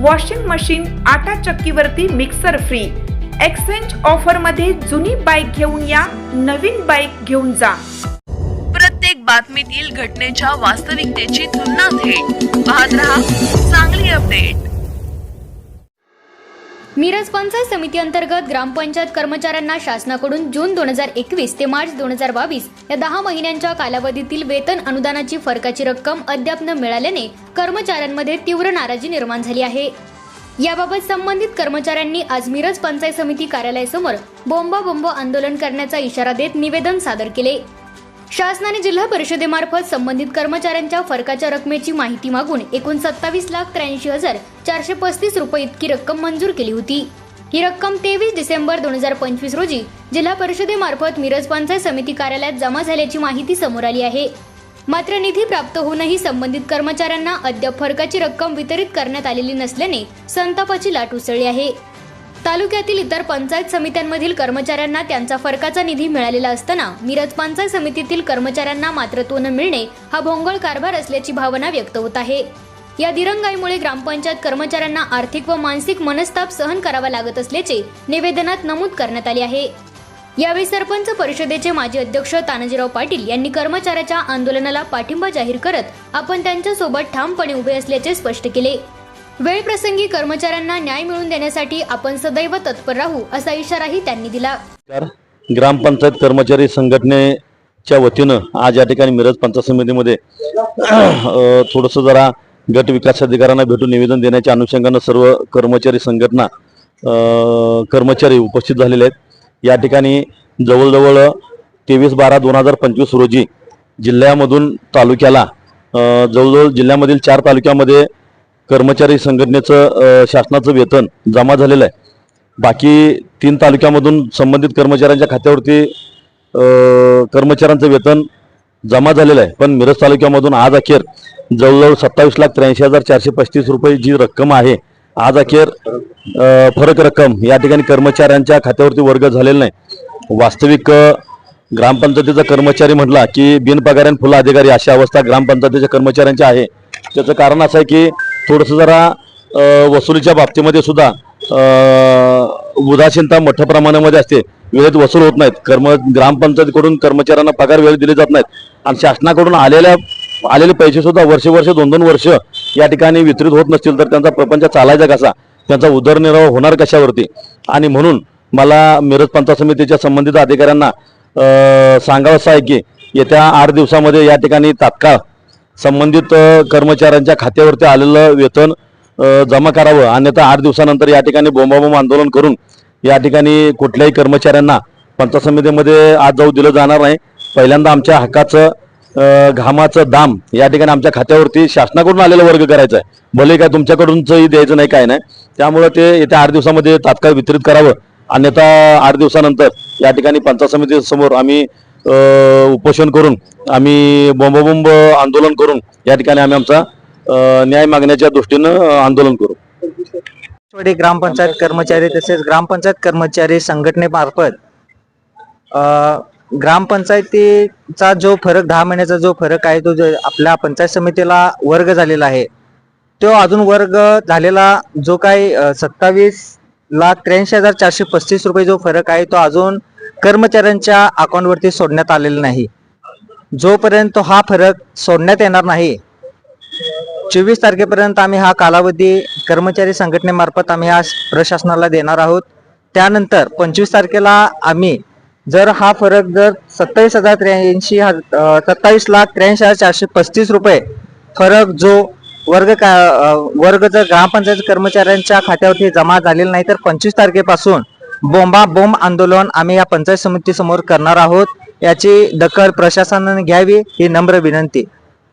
Washing machine आटा चक्कीवरती mixer free exchange ऑफरमध्ये जुनी बाईक घेऊन या नवीन बाईक घेऊन जा. प्रत्येक बातमीतील घटनेच्या वास्तविकतेची तुलना थेट. पाहत राहा चांगली अपडेट मिरज पंचायत समिती अंतर्गत ग्रामपंचायत कर्मचाऱ्यांना शासनाकडून जून दोन हजार एकवीस ते मार्च दोन हजार बावीस या दहा महिन्यांच्या कालावधीतील वेतन अनुदानाची फरकाची रक्कम अद्याप न मिळाल्याने कर्मचाऱ्यांमध्ये तीव्र नाराजी निर्माण झाली आहे. याबाबत संबंधित कर्मचाऱ्यांनी आज मिरज पंचायत समिती कार्यालयासमोर बोंबाबोंब आंदोलन करण्याचा इशारा देत निवेदन सादर केले. शासनाने जिल्हा परिषदेमार्फत संबंधित कर्मचाऱ्यांच्या फरकाच्या रकमेची माहिती मागून एकूण सत्तावीस लाख त्र्याऐंशी हजार चारशे पस्तीस रुपये इतकी रक्कम मंजूर केली होती. ही रक्कम तेवीस डिसेंबर दोन हजार पंचवीस रोजी जिल्हा परिषदेमार्फत मिरज पंचायत समिती कार्यालयात जमा झाल्याची माहिती समोर आली आहे. मात्र निधी प्राप्त होऊनही संबंधित कर्मचाऱ्यांना अद्याप फरकाची रक्कम वितरित करण्यात आलेली नसल्याने संतापाची लाट उसळली आहे. तालुक्यातील इतर पंचायत समित्यांमधील कर्मचाऱ्यांना त्यांचा फरकाचा निधी मिळालेला असताना मिरज पंचायत समितीतील कर्मचाऱ्यांना मात्र तो न मिळणे हा भोंगळ कारभार असल्याची भावना व्यक्त होत आहे. या दिरंगाईमुळे ग्रामपंचायत कर्मचाऱ्यांना आर्थिक व मानसिक मनस्ताप सहन करावा लागत असल्याचे निवेदनात नमूद करण्यात आले आहे. यावेळी सरपंच परिषदेचे माजी अध्यक्ष तानाजीराव पाटील यांनी कर्मचाऱ्याच्या आंदोलनाला पाठिंबा जाहीर करत आपण त्यांच्यासोबत ठामपणे उभे असल्याचे स्पष्ट केले. वेळप्रसंगी कर्मचाऱ्यांना न्याय मिळवून देण्यासाठी आपण सदैव तत्पर राहू असा इशाराही त्यांनी दिला. ग्रामपंचायत कर्मचारी संघटनेच्या वतीनं आज या ठिकाणी मिरज पंचायत समितीमध्ये थोडंसं जरा गट विकास अधिकाऱ्यांना भेटून निवेदन देण्याच्या अनुषंगानं सर्व कर्मचारी संघटना कर्मचारी उपस्थित झालेले आहेत. या ठिकाणी जवळजवळ तेवीस बारा दोन हजार पंचवीस रोजी जिल्ह्यामधून तालुक्याला जवळजवळ जिल्ह्यामधील चार तालुक्यामध्ये कर्मचारी संघटनेचं शासनाचं वेतन जमा झालेलं आहे. बाकी तीन तालुक्यामधून संबंधित कर्मचाऱ्यांच्या खात्यावरती कर्मचाऱ्यांचं वेतन जमा झालेलं आहे. पण मिरज तालुक्यामधून आज अखेर जवळजवळ सत्तावीस लाख त्र्याऐंशी हजार चारशे पस्तीस रुपये जी रक्कम आहे आज अखेर फरक रक्कम या ठिकाणी कर्मचाऱ्यांच्या खात्यावरती वर्ग झालेला नाही. वास्तविक ग्रामपंचायतीचा कर्मचारी म्हटला की बिनपगाऱ्यान फुल अधिकारी अशा अवस्था ग्रामपंचायतीच्या कर्मचाऱ्यांची आहे. त्याचं कारण असं आहे की थोडंसं जरा वसुलीच्या बाबतीमध्ये सुद्धा उदासीनता मोठ्या प्रमाणामध्ये असते. वेळेत वसूल होत नाहीत. कर्म ग्रामपंचायतीकडून कर्मचाऱ्यांना पगार वेळ दिले जात नाहीत. आणि शासनाकडून आलेल्या आलेले पैसे सुद्धा वर्ष वर्ष दोन दोन वर्ष या ठिकाणी वितरित होत नसतील तर त्यांचा प्रपंच चालायचा कसा? त्यांचा उदरनिर्वाह होणार कशावरती? आणि म्हणून मला मिरज पंचायत समितीच्या संबंधित अधिकाऱ्यांना सांगावं असं आहे की येत्या आठ दिवसामध्ये या ठिकाणी तात्काळ संबंधित कर्मचाऱ्यांच्या खात्यावरती आलेलं वेतन जमा करावं. अन्यथा आठ दिवसानंतर या ठिकाणी बोंबाबोंब आंदोलन करून या ठिकाणी कुठल्याही कर्मचाऱ्यांना पंचायत समितीमध्ये आज जाऊ दिलं जाणार नाही. पहिल्यांदा आमच्या हक्काचं घामाचं दाम या ठिकाणी आमच्या खात्यावरती शासनाकडून आलेलं वर्ग करायचं आहे भले काय तुमच्याकडूनचंही द्यायचं नाही काय नाही. त्यामुळं ते येत्या आठ दिवसामध्ये तात्काळ वितरित करावं. अन्यथा आठ दिवसानंतर या ठिकाणी पंचायत समितीसमोर आम्ही उपोषण करून आम्ही बोंबाबोंब आंदोलन करून या ठिकाणी आम्ही आमचा न्याय मागण्याच्या दृष्टीनं आंदोलन करू. ग्रामपंचायत कर्मचारी तसेच ग्रामपंचायत कर्मचारी संघटनेमार्फत ग्रामपंचायतीचा जो फरक दहा महिन्याचा जो फरक आहे तो आपल्या पंचायत समितीला वर्ग झालेला आहे तो अजून वर्ग झालेला जो काही सत्तावीस लाख त्र्याऐंशी हजार चारशे पस्तीस रुपये जो फरक आहे तो अजून कर्मचाऱ्यांच्या अकाउंटवरती सोडण्यात आलेला नाही. जोपर्यंत हा फरक सोडण्यात येणार नाही चोवीस तारखेपर्यंत आम्ही हा कालावधी कर्मचारी संघटनेमार्फत आम्ही हा प्रशासनाला देणार आहोत. त्यानंतर पंचवीस तारखेला आम्ही जर हा फरक जर सत्तावीस हजार त्र्याऐंशी सत्तावीस लाख त्र्याऐंशी हजार चारशे पस्तीस रुपये फरक जो वर्ग का वर्ग जर ग्रामपंचायत कर्मचाऱ्यांच्या खात्यावरती जमा झालेला नाही तर पंचवीस तारखेपासून बोंबा बोंब आंदोलन आम्ही या पंचायत समितीसमोर करणार आहोत. याची दखल प्रशासनाने घ्यावी ही नम्र विनंती.